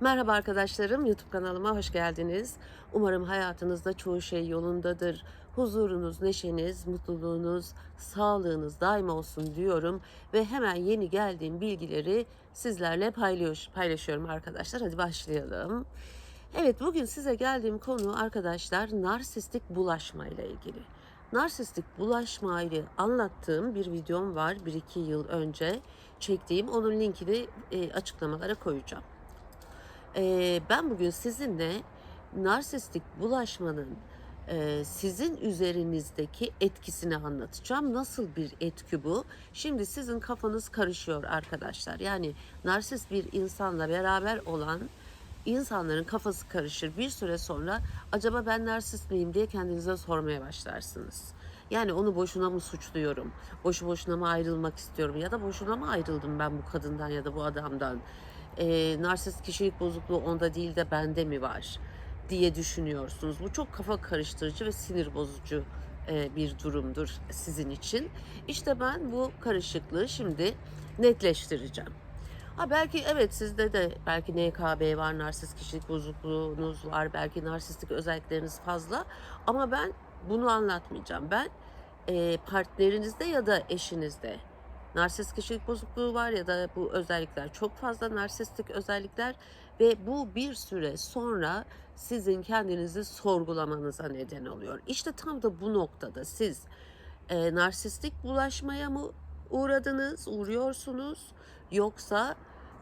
Merhaba arkadaşlarım, YouTube kanalıma hoş geldiniz. Umarım hayatınızda çoğu şey yolundadır. Huzurunuz, neşeniz, mutluluğunuz, sağlığınız daim olsun diyorum. Ve hemen yeni geldiğim bilgileri sizlerle paylaş- paylaşıyorum arkadaşlar. Hadi başlayalım. Evet, bugün size geldiğim konu arkadaşlar narsistik bulaşma ile ilgili. Narsistik bulaşmayı anlattığım bir videom var. 1-2 yıl önce çektiğim. Onun linkini e, açıklamalara koyacağım. Ee, ben bugün sizinle narsistik bulaşmanın e, sizin üzerinizdeki etkisini anlatacağım. Nasıl bir etki bu? Şimdi sizin kafanız karışıyor arkadaşlar. Yani narsist bir insanla beraber olan insanların kafası karışır. Bir süre sonra acaba ben narsist miyim diye kendinize sormaya başlarsınız. Yani onu boşuna mı suçluyorum? Boşu boşuna mı ayrılmak istiyorum? Ya da boşuna mı ayrıldım ben bu kadından ya da bu adamdan? Ee, narsist kişilik bozukluğu onda değil de bende mi var? diye düşünüyorsunuz. Bu çok kafa karıştırıcı ve sinir bozucu e, bir durumdur sizin için. İşte ben bu karışıklığı şimdi netleştireceğim. Ha belki evet sizde de belki NKB var, narsist kişilik bozukluğunuz var, belki narsistik özellikleriniz fazla ama ben bunu anlatmayacağım. Ben e, partnerinizde ya da eşinizde narsist kişilik bozukluğu var ya da bu özellikler çok fazla narsistik özellikler ve bu bir süre sonra sizin kendinizi sorgulamanıza neden oluyor. İşte tam da bu noktada siz e, narsistik bulaşmaya mı uğradınız, uğruyorsunuz yoksa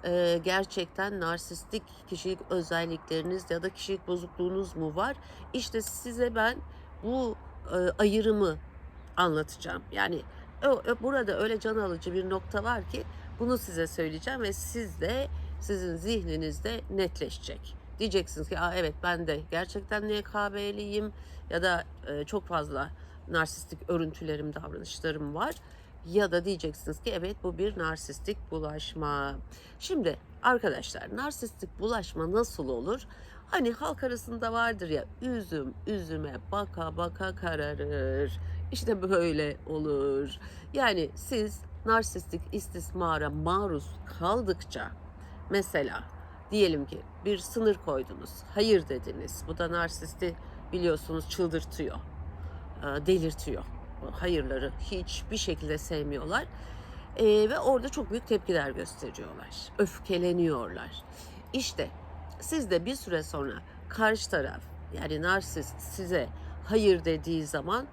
e, gerçekten narsistik kişilik özellikleriniz ya da kişilik bozukluğunuz mu var? İşte size ben bu e, ayrımı anlatacağım. Yani burada öyle can alıcı bir nokta var ki bunu size söyleyeceğim ve siz de sizin zihninizde netleşecek. Diyeceksiniz ki Aa, evet ben de gerçekten NKB'liyim ya da e, çok fazla narsistik örüntülerim, davranışlarım var. Ya da diyeceksiniz ki evet bu bir narsistik bulaşma. Şimdi arkadaşlar narsistik bulaşma nasıl olur? Hani halk arasında vardır ya üzüm üzüme baka baka kararır. İşte böyle olur. Yani siz narsistik istismara maruz kaldıkça mesela diyelim ki bir sınır koydunuz. Hayır dediniz. Bu da narsisti biliyorsunuz çıldırtıyor. e, Delirtiyor. Hayırları hiçbir şekilde sevmiyorlar. E, ve orada çok büyük tepkiler gösteriyorlar. Öfkeleniyorlar. İşte siz de bir süre sonra karşı taraf yani narsist size hayır dediği zaman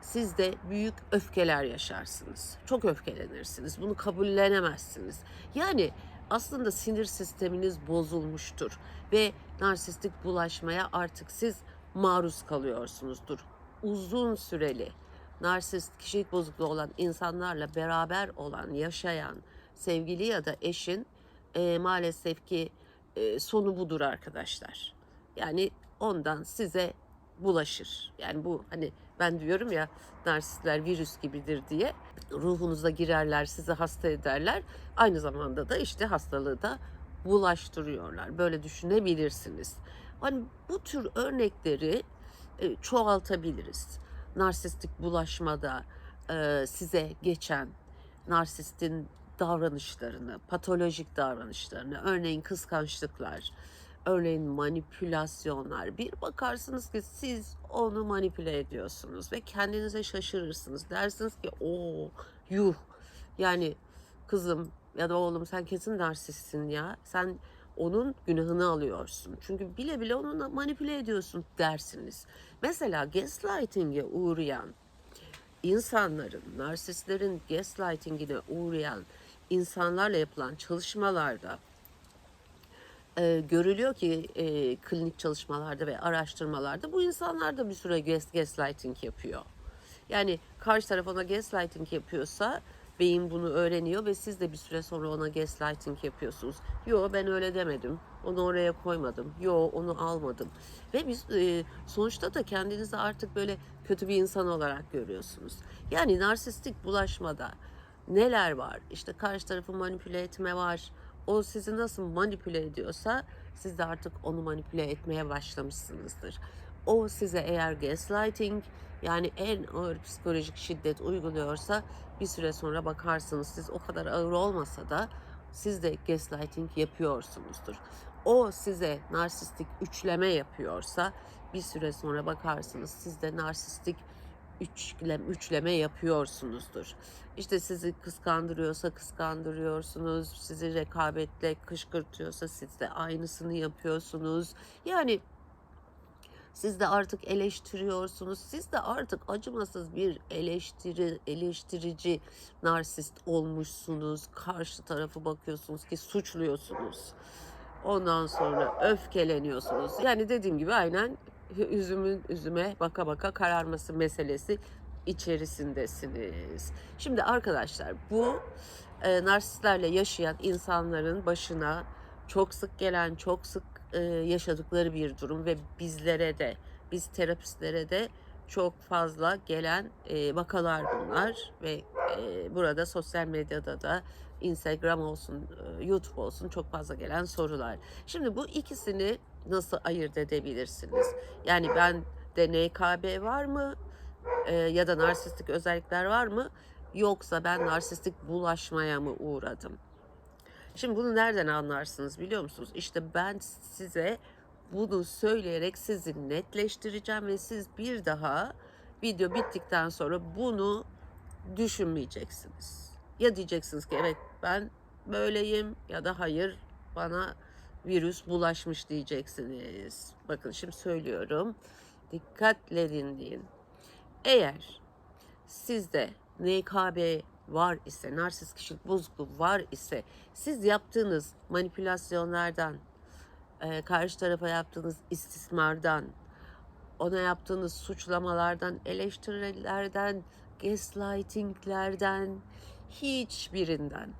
siz de büyük öfkeler yaşarsınız. Çok öfkelenirsiniz. Bunu kabullenemezsiniz. Yani aslında sinir sisteminiz bozulmuştur ve narsistik bulaşmaya artık siz maruz kalıyorsunuzdur. Uzun süreli narsist kişilik bozukluğu olan insanlarla beraber olan, yaşayan sevgili ya da eşin e, maalesef ki e, sonu budur arkadaşlar. Yani ondan size bulaşır. Yani bu hani ben diyorum ya narsistler virüs gibidir diye ruhunuza girerler, sizi hasta ederler. Aynı zamanda da işte hastalığı da bulaştırıyorlar. Böyle düşünebilirsiniz. Hani bu tür örnekleri e, çoğaltabiliriz. Narsistik bulaşmada e, size geçen narsistin davranışlarını, patolojik davranışlarını, örneğin kıskançlıklar, örneğin manipülasyonlar. Bir bakarsınız ki siz onu manipüle ediyorsunuz ve kendinize şaşırırsınız. Dersiniz ki o yuh yani kızım ya da oğlum sen kesin narsistsin ya. Sen onun günahını alıyorsun. Çünkü bile bile onu manipüle ediyorsun dersiniz. Mesela gaslighting'e uğrayan insanların, narsistlerin gaslighting'ine uğrayan insanlarla yapılan çalışmalarda e, görülüyor ki e, klinik çalışmalarda ve araştırmalarda bu insanlar da bir süre gas, gaslighting yapıyor. Yani karşı taraf ona gaslighting yapıyorsa beyin bunu öğreniyor ve siz de bir süre sonra ona gaslighting yapıyorsunuz. Yo ben öyle demedim. Onu oraya koymadım. Yo onu almadım. Ve biz e, sonuçta da kendinizi artık böyle kötü bir insan olarak görüyorsunuz. Yani narsistik bulaşmada neler var? İşte karşı tarafı manipüle etme var. O sizi nasıl manipüle ediyorsa siz de artık onu manipüle etmeye başlamışsınızdır. O size eğer gaslighting yani en ağır psikolojik şiddet uyguluyorsa bir süre sonra bakarsınız siz o kadar ağır olmasa da siz de gaslighting yapıyorsunuzdur. o size narsistik üçleme yapıyorsa bir süre sonra bakarsınız siz de narsistik üçleme, üçleme yapıyorsunuzdur. İşte sizi kıskandırıyorsa kıskandırıyorsunuz, sizi rekabetle kışkırtıyorsa siz de aynısını yapıyorsunuz. Yani siz de artık eleştiriyorsunuz. Siz de artık acımasız bir eleştiri, eleştirici narsist olmuşsunuz. Karşı tarafı bakıyorsunuz ki suçluyorsunuz. Ondan sonra öfkeleniyorsunuz. Yani dediğim gibi aynen üzümün üzüme baka baka kararması meselesi içerisindesiniz. Şimdi arkadaşlar bu e, narsistlerle yaşayan insanların başına çok sık gelen, çok sık e, yaşadıkları bir durum ve bizlere de, biz terapistlere de çok fazla gelen e, vakalar bunlar ve e, burada sosyal medyada da Instagram olsun, e, YouTube olsun çok fazla gelen sorular. Şimdi bu ikisini nasıl ayırt edebilirsiniz? Yani ben de NKB var mı E, ya da narsistik özellikler var mı? Yoksa ben narsistik bulaşmaya mı uğradım? Şimdi bunu nereden anlarsınız biliyor musunuz? İşte ben size bunu söyleyerek sizi netleştireceğim ve siz bir daha video bittikten sonra bunu düşünmeyeceksiniz. Ya diyeceksiniz ki evet ben böyleyim ya da hayır bana virüs bulaşmış diyeceksiniz. Bakın şimdi söylüyorum. Dikkatle dinleyin. Eğer sizde NKB var ise, narsist kişilik bozukluğu var ise siz yaptığınız manipülasyonlardan, e, karşı tarafa yaptığınız istismardan, ona yaptığınız suçlamalardan, eleştirilerden, gaslightinglerden, hiçbirinden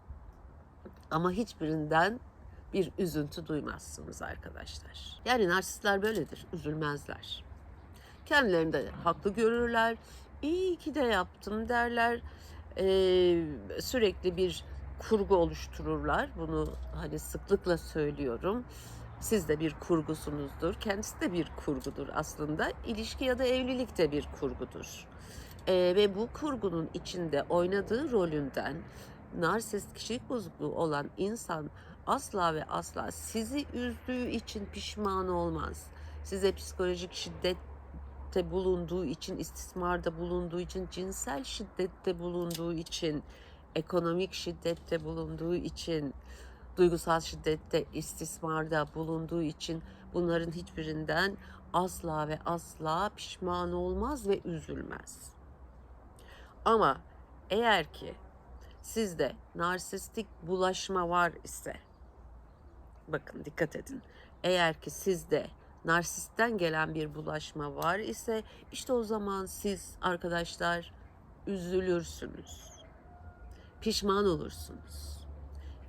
ama hiçbirinden bir üzüntü duymazsınız arkadaşlar. Yani narsistler böyledir, üzülmezler. Kendilerini de haklı görürler. İyi ki de yaptım derler. Ee, sürekli bir kurgu oluştururlar. Bunu hani sıklıkla söylüyorum. Siz de bir kurgusunuzdur. Kendisi de bir kurgudur aslında. İlişki ya da evlilik de bir kurgudur. Ee, ve bu kurgunun içinde oynadığı rolünden narsist kişilik bozukluğu olan insan asla ve asla sizi üzdüğü için pişman olmaz. Size psikolojik şiddette bulunduğu için, istismarda bulunduğu için, cinsel şiddette bulunduğu için, ekonomik şiddette bulunduğu için, duygusal şiddette, istismarda bulunduğu için bunların hiçbirinden asla ve asla pişman olmaz ve üzülmez. Ama eğer ki sizde narsistik bulaşma var ise bakın dikkat edin. Eğer ki sizde narsistten gelen bir bulaşma var ise işte o zaman siz arkadaşlar üzülürsünüz. Pişman olursunuz.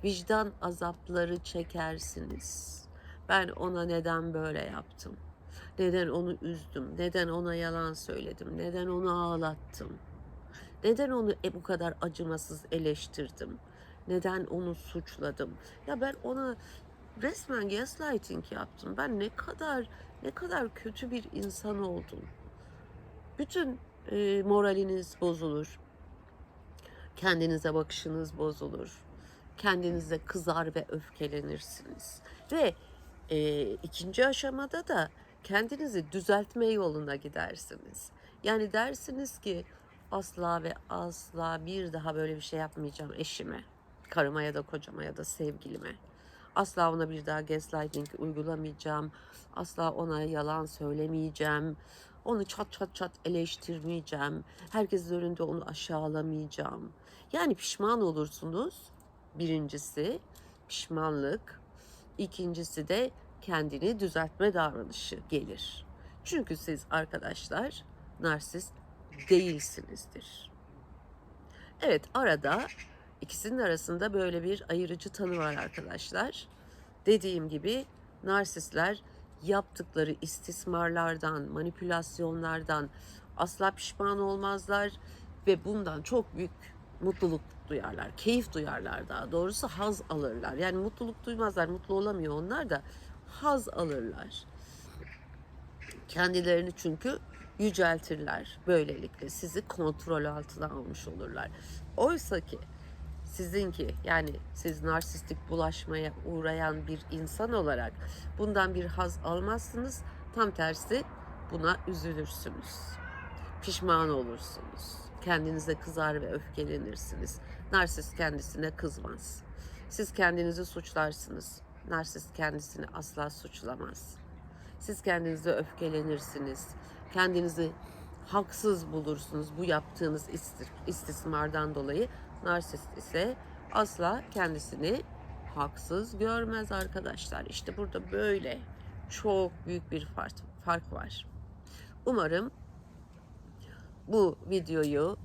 Vicdan azapları çekersiniz. Ben ona neden böyle yaptım? Neden onu üzdüm? Neden ona yalan söyledim? Neden onu ağlattım? Neden onu e, bu kadar acımasız eleştirdim? Neden onu suçladım? Ya ben ona resmen gaslighting yaptım. Ben ne kadar ne kadar kötü bir insan oldum. Bütün e, moraliniz bozulur. Kendinize bakışınız bozulur. Kendinize kızar ve öfkelenirsiniz. Ve e, ikinci aşamada da kendinizi düzeltme yoluna gidersiniz. Yani dersiniz ki asla ve asla bir daha böyle bir şey yapmayacağım eşime, karıma ya da kocama ya da sevgilime. Asla ona bir daha gaslighting uygulamayacağım. Asla ona yalan söylemeyeceğim. Onu çat çat çat eleştirmeyeceğim. Herkesin önünde onu aşağılamayacağım. Yani pişman olursunuz. Birincisi pişmanlık. İkincisi de kendini düzeltme davranışı gelir. Çünkü siz arkadaşlar narsist değilsinizdir. Evet arada ikisinin arasında böyle bir ayırıcı tanı var arkadaşlar. Dediğim gibi narsistler yaptıkları istismarlardan, manipülasyonlardan asla pişman olmazlar ve bundan çok büyük mutluluk duyarlar, keyif duyarlar daha doğrusu haz alırlar. Yani mutluluk duymazlar, mutlu olamıyor onlar da haz alırlar. Kendilerini çünkü yüceltirler. Böylelikle sizi kontrol altına almış olurlar. Oysa ki sizinki yani siz narsistik bulaşmaya uğrayan bir insan olarak bundan bir haz almazsınız. Tam tersi buna üzülürsünüz. Pişman olursunuz. Kendinize kızar ve öfkelenirsiniz. Narsist kendisine kızmaz. Siz kendinizi suçlarsınız. Narsist kendisini asla suçlamaz. Siz kendinize öfkelenirsiniz. Kendinizi haksız bulursunuz bu yaptığınız istismardan dolayı. Narsist ise asla kendisini haksız görmez arkadaşlar. İşte burada böyle çok büyük bir fark, fark var. Umarım bu videoyu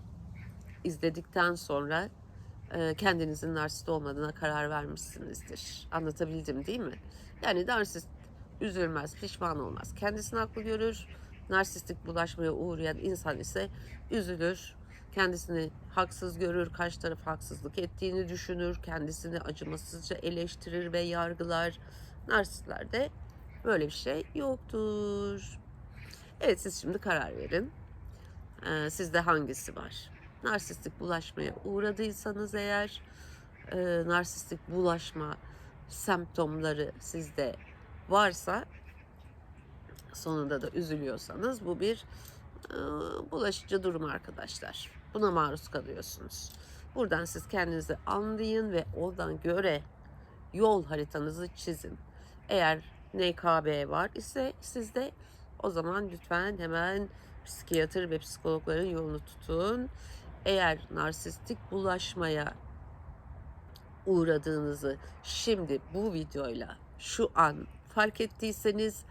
izledikten sonra e, kendinizin narsist olmadığına karar vermişsinizdir. Anlatabildim değil mi? Yani narsist üzülmez, pişman olmaz. Kendisini haklı görür. Narsistik bulaşmaya uğrayan insan ise üzülür. Kendisini haksız görür, karşı taraf haksızlık ettiğini düşünür, kendisini acımasızca eleştirir ve yargılar. Narsistlerde böyle bir şey yoktur. Evet siz şimdi karar verin. Ee, sizde hangisi var? Narsistik bulaşmaya uğradıysanız eğer, e, narsistik bulaşma semptomları sizde varsa sonunda da üzülüyorsanız bu bir e, bulaşıcı durum arkadaşlar. Buna maruz kalıyorsunuz. Buradan siz kendinizi anlayın ve oradan göre yol haritanızı çizin. Eğer NKB var ise sizde o zaman lütfen hemen psikiyatr ve psikologların yolunu tutun. Eğer narsistik bulaşmaya uğradığınızı şimdi bu videoyla şu an fark ettiyseniz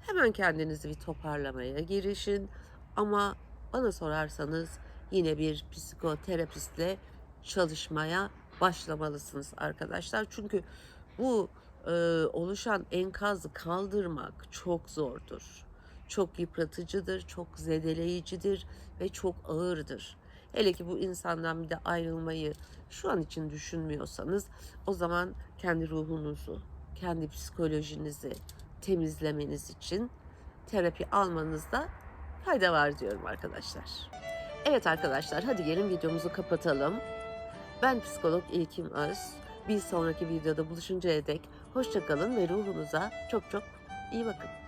hemen kendinizi bir toparlamaya girişin. Ama bana sorarsanız yine bir psikoterapistle çalışmaya başlamalısınız arkadaşlar. Çünkü bu e, oluşan enkazı kaldırmak çok zordur. Çok yıpratıcıdır, çok zedeleyicidir ve çok ağırdır. Hele ki bu insandan bir de ayrılmayı şu an için düşünmüyorsanız o zaman kendi ruhunuzu, kendi psikolojinizi temizlemeniz için terapi almanızda fayda var diyorum arkadaşlar. Evet arkadaşlar hadi gelin videomuzu kapatalım. Ben psikolog İlkim Öz. Bir sonraki videoda buluşuncaya dek hoşçakalın ve ruhunuza çok çok iyi bakın.